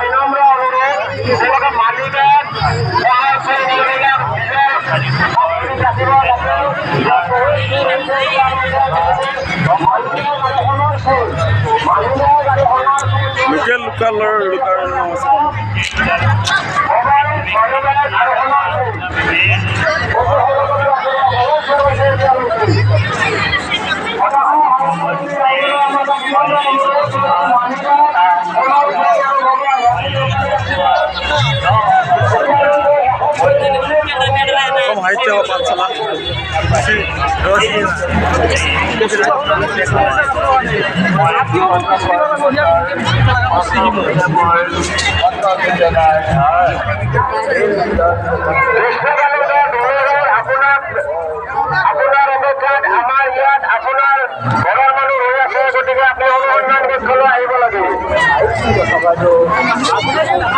বিনম্র অনুরোধ সেটাকে মালিকের লোকেল লোকালৰ লোকাৰ নাম কম সাহিত্য পাঠশালা আপোনাৰ আপোনাৰ অৱস্থাত আমাৰ ইয়াত